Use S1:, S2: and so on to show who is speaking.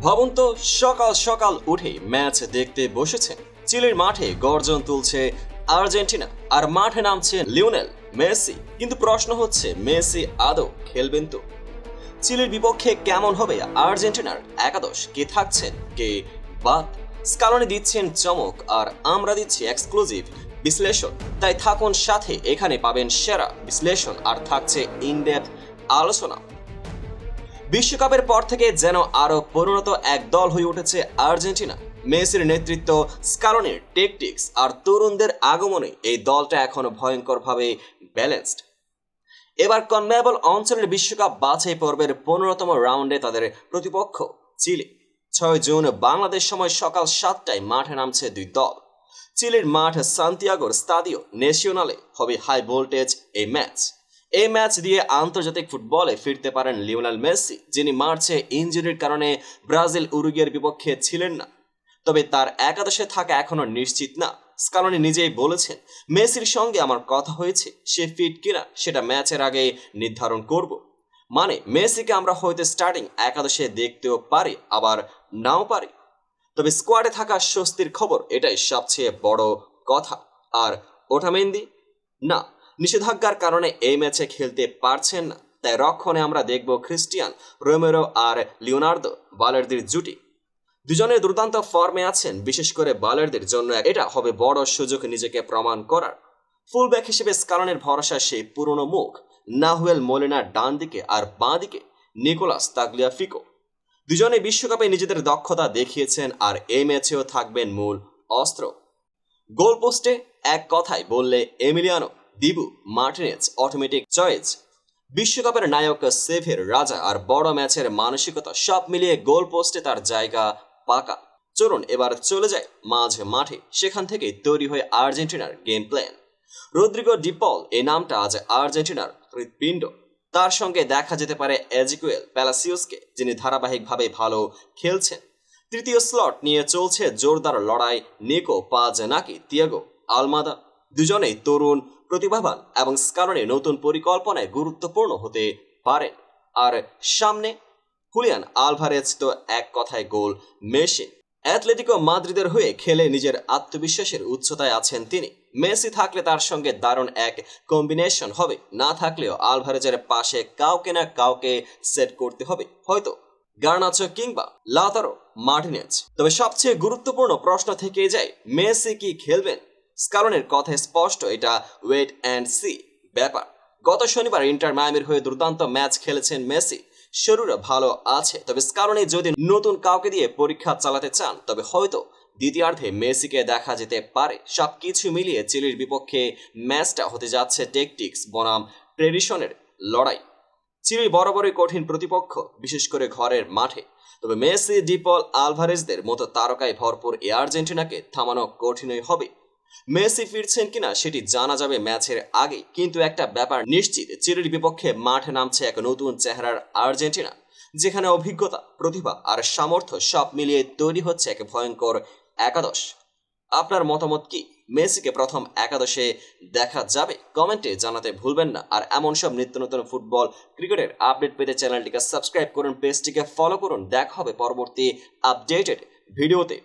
S1: ভবন তো, সকাল সকাল উঠে ম্যাচ দেখতে বসেছেন। চিলির মাঠে গর্জন তুলছে আর্জেন্টিনা, আর মাঠে নামছে লিওনেল মেসি। কিন্তু প্রশ্ন হচ্ছে, মেসি আদৌ খেলবেন তো? চিলির বিপক্ষে কেমন হবে আর্জেন্টিনার একাদশ? কে থাকছেন, কে বাদ? স্কালনে দিচ্ছেন চমক, আর আমরা দিচ্ছি এক্সক্লুসিভ বিশ্লেষণ। তাই থাকুন সাথে, এখানে পাবেন সেরা বিশ্লেষণ, আর থাকছে ইনডেপথ আলোচনা। বিশ্বকাপের পর থেকে যেন আরও পরিণত এক দল হয়ে উঠেছে আর্জেন্টিনা। মেসির নেতৃত্ব স্কালনের টেকটিক্স আর তরুণদের আগমনে এই দলটা এখনও ভয়ঙ্করভাবে ব্যালেন্সড। এবার কনমেবল অঞ্চলের বিশ্বকাপ বাছাই পর্বের পনেরোতম রাউন্ডে তাদের প্রতিপক্ষ চিলি। ছয় জুন বাংলাদেশ সময় সকাল সাতটায় মাঠে নামছে দুই দল। চিলির মাঠ সান্তিয়াগোর স্তাদিও ন্যাশনালে হবে হাই ভোল্টেজ এই ম্যাচ। এই ম্যাচ দিয়ে আন্তর্জাতিক ফুটবলে ফিরতে পারেন লিওনাল মেসি, যিনি মার্চে ইঞ্জুরির কারণে ব্রাজিল উরুগের বিপক্ষে ছিলেন না। তবে তার একাদশে থাকা এখনও নিশ্চিত না। স্কালনি নিজেই বলেছেন, মেসির সঙ্গে আমার কথা হয়েছে, সে ফিট কিনা সেটা ম্যাচের আগে নির্ধারণ করব। মানে মেসিকে আমরা হয়তো স্টার্টিং একাদশে দেখতেও পারি, আবার নাও পারি। তবে স্কোয়াডে থাকা স্বস্তির খবর, এটাই সবচেয়ে বড় কথা। আর ওটামেন্দি না নিষেধাজ্ঞার কারণে এই ম্যাচে খেলতে পারছেন না। তাই রক্ষণে আমরা দেখব খ্রিস্টিয়ান রোমেরো আর লিওনার্দো, বালার্দির জুটি। দুজনে দুর্দান্ত ফর্মে আছেন, বিশেষ করে বালারদের জন্য। এটা হবে বড় সুযোগ নিজেকে প্রমাণ করার। ফুলব্যাক হিসেবে স্কালনের ভরসা সেই পুরনো মুখ। নাহুয়েল মোলেনার ডান দিকে আর বাঁ দিকে নিকোলাস তাগলিয়া ফিকো দুজনে বিশ্বকাপে নিজেদের দক্ষতা দেখিয়েছেন আর এই ম্যাচেও থাকবেন মূল অস্ত্র। গোল পোস্টে এক কথায় বললে Emiliano Dibu, Martinez, automatic choice বিশ্বকাপের নায়ক সেভের রাজা আর বড় ম্যাচের মানসিকতা সব মিলিয়ে গোল পোস্টে তার জায়গা পাকা। চলুন এবার চলে যায় মাঝ মাঠে, সেখান থেকে তৈরি হয় আর্জেন্টিনার গেম প্ল্যান রদ্রিগো ডিপল এই নামটা আজ আর্জেন্টিনার হৃৎপিণ্ড। তার সঙ্গে দেখা যেতে পারে এজিকুয়েল প্যালাসিওসকে যিনি ধারাবাহিকভাবে ভালো খেলছেন। তৃতীয় স্লট নিয়ে চলছে জোরদার লড়াই, নিকো পাজ নাকি তিয়াগো আলমাদা। দুজনেই তরুণ, প্রতিভাবান এবং স্কারণে নতুন পরিকল্পনায় গুরুত্বপূর্ণ হতে পারেন আর সামনে হুলিয়ান আলভারেজ তো এক কথায় গোল মেশিন অ্যাথলেটিকো মাদ্রিদের হয়ে খেলে নিজের আত্মবিশ্বাসের উচ্চতায় আছেন তিনি। মেসি থাকলে তার সঙ্গে দারুণ এক কম্বিনেশন হবে। না থাকলেও আলভারেজের পাশে কাউকে না কাউকে সেট করতে হবে। হয়তো গার্নাচো কিংবা লাতারো মার্টিনেজ। তবে সবচেয়ে গুরুত্বপূর্ণ প্রশ্ন থেকে যায়, মেসি কি খেলবেন? স্কালনের কথায় স্পষ্ট, এটা ওয়েট অ্যান্ড সি ব্যাপার। গত শনিবার ইন্টার মায়ামির হয়ে দুর্দান্ত ম্যাচ খেলেছেন মেসি। শরীরে ভালো আছে, তবে স্কালনে যদি নতুন কাউকে দিয়ে পরীক্ষা চালাতে চান, তবে হয়তো দ্বিতীয়ার্ধে মেসিকে দেখা যেতে পারে। সবকিছু মিলিয়ে চিলির বিপক্ষে ম্যাচটা হতে যাচ্ছে টেকটিক্স বনাম ট্রেডিশনের লড়াই। চিলি বরাবরই কঠিন প্রতিপক্ষ, বিশেষ করে ঘরের মাঠে। তবে মেসি, ডিপল, আলভারেজদের মতো তারকায় ভরপুর এই আর্জেন্টিনাকে থামানো কঠিনই হবে। মেসি ফিরছেন কিনা সেটি জানা যাবে ম্যাচের আগে। কিন্তু একটা ব্যাপার নিশ্চিত, চিলির বিপক্ষে মাঠে নামছে এক নতুন চেহারার আর্জেন্টিনা, যেখানে অভিজ্ঞতা, প্রতিভা আর সামর্থ্য সব মিলিয়ে তৈরি হচ্ছে এক ভয়ঙ্কর একাদশ। আপনার মতামত কি? মেসিকে প্রথম একাদশে দেখা যাবে? কমেন্টে জানাতে ভুলবেন না। আর এমন সব নিত্য নতুন ফুটবল ক্রিকেটের আপডেট পেতে চ্যানেলটিকে সাবস্ক্রাইব করুন, পেজটিকে ফলো করুন। দেখা হবে পরবর্তী আপডেটেড ভিডিওতে।